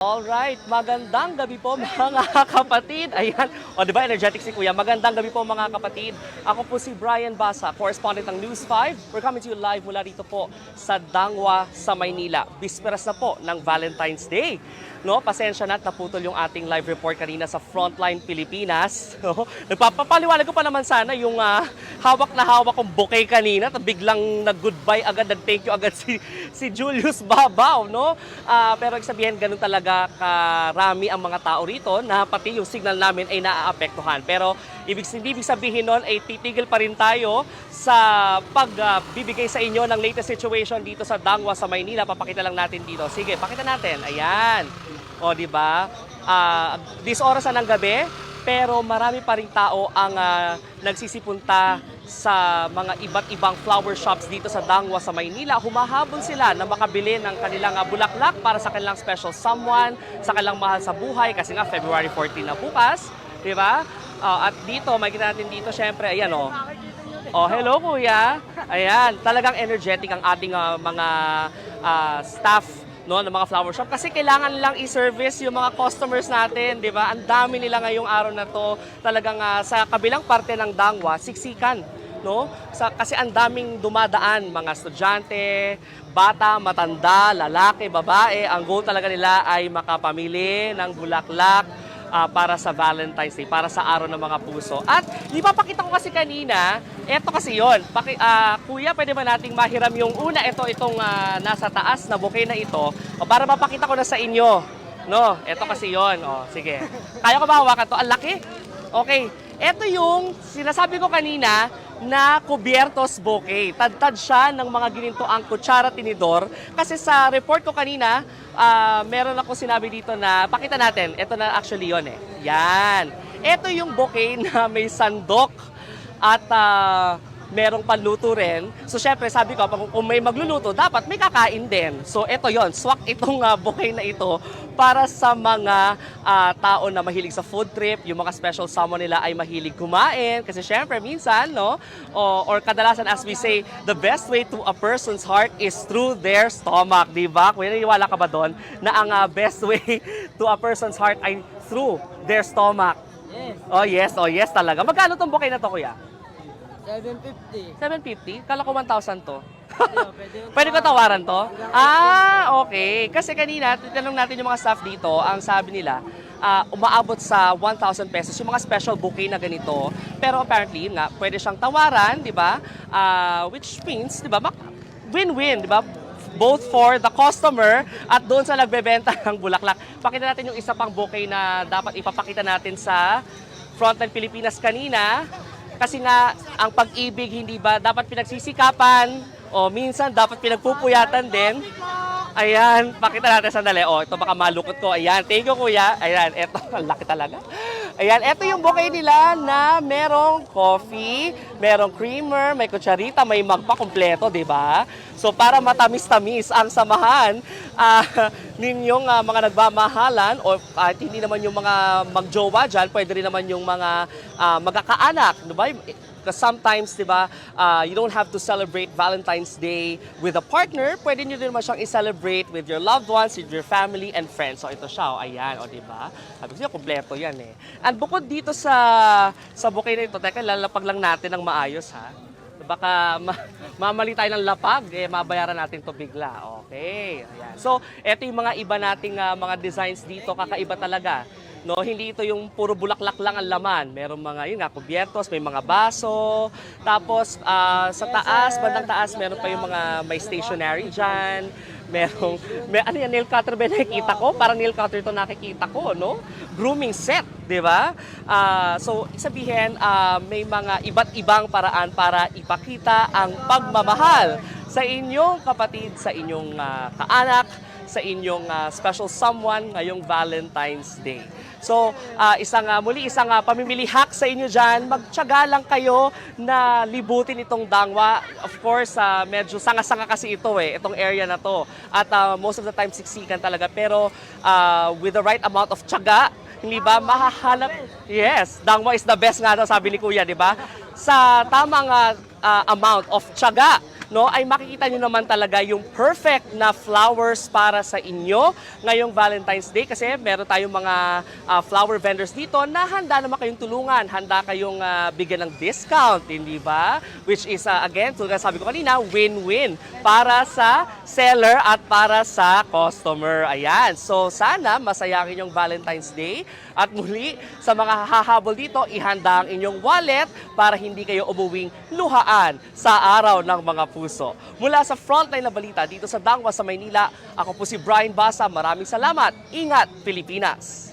Alright, magandang gabi po mga kapatid. Ayan, o di ba energetic si Kuya. Magandang gabi po mga kapatid. Ako po si Brian Basa, correspondent ng News 5. We're coming to you live mula dito po sa Dangwa sa Maynila. Bisperas na po ng Valentine's Day. No, pasensya na at naputol yung ating live report kanina sa Frontline Pilipinas. No? Nagpapaliwanag ko pa naman sana yung ah, hawak na hawak kong bouquet kanina at biglang nag-goodbye agad, nag-thank you agad si, si Julius Babaw, no? Ah, pero sabihin, ganun talaga karami ang mga tao rito na pati yung signal namin ay naaapektuhan. Pero ibig, ibig sabihin nun ay titigil pa rin tayo sa pagbibigay sa inyo ng latest situation dito sa Dangwa sa Maynila. Papakita lang natin dito. Sige, pakita natin. Ayan. O, di ba? Ah, this oras na ng gabi, pero marami pa rin tao ang ah, nagsisipunta sa mga iba't ibang flower shops dito sa Dangwa sa Maynila. Humahabol sila na makabili ng kanilang ah, bulaklak para sa kanilang special someone, sa kanilang mahal sa buhay kasi nga February 14 na bukas, di ba? Ah, at dito, makikita natin dito syempre, ayan o. Oh, hello kuya. Ayan, talagang energetic ang ating ah, mga ah, staff no ng mga flower shop kasi kailangan lang i-service yung mga customers natin, 'di ba? Ang dami nila ngayong araw na to. Talagang ah, sa kabilang parte ng Dangwa, siksikan, no? Sa kasi ang daming dumadaan, mga estudyante, bata, matanda, lalaki, babae. Ang goal talaga nila ay makapamili ng bulaklak ah, para sa Valentine's Day, para sa araw ng mga puso. At di ba pakita ko kasi kanina, eto kasi yon. Paki, ah, kuya, pwede ba nating mahiram yung una, ito, itong ah, nasa taas na bouquet na ito, para mapakita ko na sa inyo. No, eto kasi yon. O, sige. Kaya ko ba hawakan to? Ang laki. Okay. Ito yung sinasabi ko kanina na kubiertos bouquet. Tadtad siya ng mga ginintoang kutsara tinidor. Kasi sa report ko kanina, ah, meron ako sinabi dito na, pakita natin, ito na actually yon eh. Yan. Ito yung bouquet na may sandok at ah, merong panluto rin. So syempre sabi ko, pag- kung may magluluto, dapat may kakain din. So ito yon swak itong uh, bouquet na ito para sa mga ah, tao na mahilig sa food trip, yung mga special someone nila ay mahilig kumain. Kasi syempre minsan, no, o, or kadalasan as we say, the best way to a person's heart is through their stomach, di ba? Kung naniniwala ka ba doon na ang ah, best way to a person's heart ay through their stomach? Yes, Oh yes, oh yes talaga. Magkano tong bouquet na to, kuya? 750. 750? Kala ko 1,000 to. Pwede, pwede, ko tawaran to? Ah, okay. Kasi kanina, titanong natin yung mga staff dito, ang sabi nila, ah, umaabot sa 1,000 pesos yung mga special bouquet na ganito. Pero apparently, nga, pwede siyang tawaran, di ba? Ah, which means, di ba, win-win, di ba? Both for the customer at doon sa nagbebenta ng bulaklak. Pakita natin yung isa pang bouquet na dapat ipapakita natin sa Frontline Pilipinas kanina. Kasi nga, ang pag-ibig hindi ba dapat pinagsisikapan o minsan dapat pinagpupuyatan din. Ayan, pakita natin sandali. O, ito baka malukot ko. Ayan, thank you kuya. Ayan, eto, ang laki talaga. Ayan, eto yung bouquet nila na merong coffee, merong creamer, may kutsarita, may magpa kompleto, di ba? So para matamis-tamis ang samahan ah, ninyong ah, mga nagmamahalan o at hindi naman yung mga magjowa dyan, pwede rin naman yung mga ah, magkakaanak, di ba? Because sometimes, di ba, ah, you don't have to celebrate Valentine's Day with a partner. Pwede nyo din naman siyang i-celebrate with your loved ones, with your family and friends. So ito siya, oh, ayan, o di ba? Sabi ko siya, kompleto yan eh. And bukod dito sa sa bouquet na ito, teka, lalapag lang natin ng maayos ha. Baka ma- mamali tayo ng lapag, eh, mabayaran natin to bigla. Okay. Ayan. So, ito yung mga iba nating ah, mga designs dito, kakaiba talaga. No, hindi ito yung puro bulaklak lang ang laman. Merong mga, yun nga, kubyertos, may mga baso. Tapos, ah, sa taas, bandang taas, meron pa yung mga may stationery dyan. Merong, may, ano yan, nail cutter ba nakikita ko? Parang nail cutter to nakikita ko, no? Grooming set, di ba? Ah, so, sabihin, ah, may mga iba't ibang paraan para ipakita ang pagmamahal sa inyong kapatid, sa inyong ah, kaanak, sa inyong ah, special someone ngayong Valentine's Day. So, ah, isang ah, muli isang ah, pamimili hack sa inyo diyan. Magtiyaga lang kayo na libutin itong dangwa. Of course, ah, medyo sanga-sanga kasi ito eh, itong area na to. At ah, most of the time siksikan talaga pero ah, with the right amount of tiyaga, hindi ba mahahanap? Yes, dangwa is the best nga daw sabi ni Kuya, di ba? Sa tamang ah, ah, amount of tiyaga no, ay makikita nyo naman talaga yung perfect na flowers para sa inyo ngayong Valentine's Day kasi meron tayong mga ah, flower vendors dito na handa naman kayong tulungan, handa kayong ah, bigyan ng discount, hindi ba? Which is, ah, again, tulad sabi ko kanina, win-win para sa seller at para sa customer. Ayan. So, sana masayakin yung Valentine's Day. At muli, sa mga hahabol dito, ihanda ang inyong wallet para hindi kayo umuwing luhaan sa araw ng mga puso. Mula sa frontline na balita dito sa Dangwa sa Maynila, ako po si Brian Basa. Maraming salamat. Ingat, Pilipinas!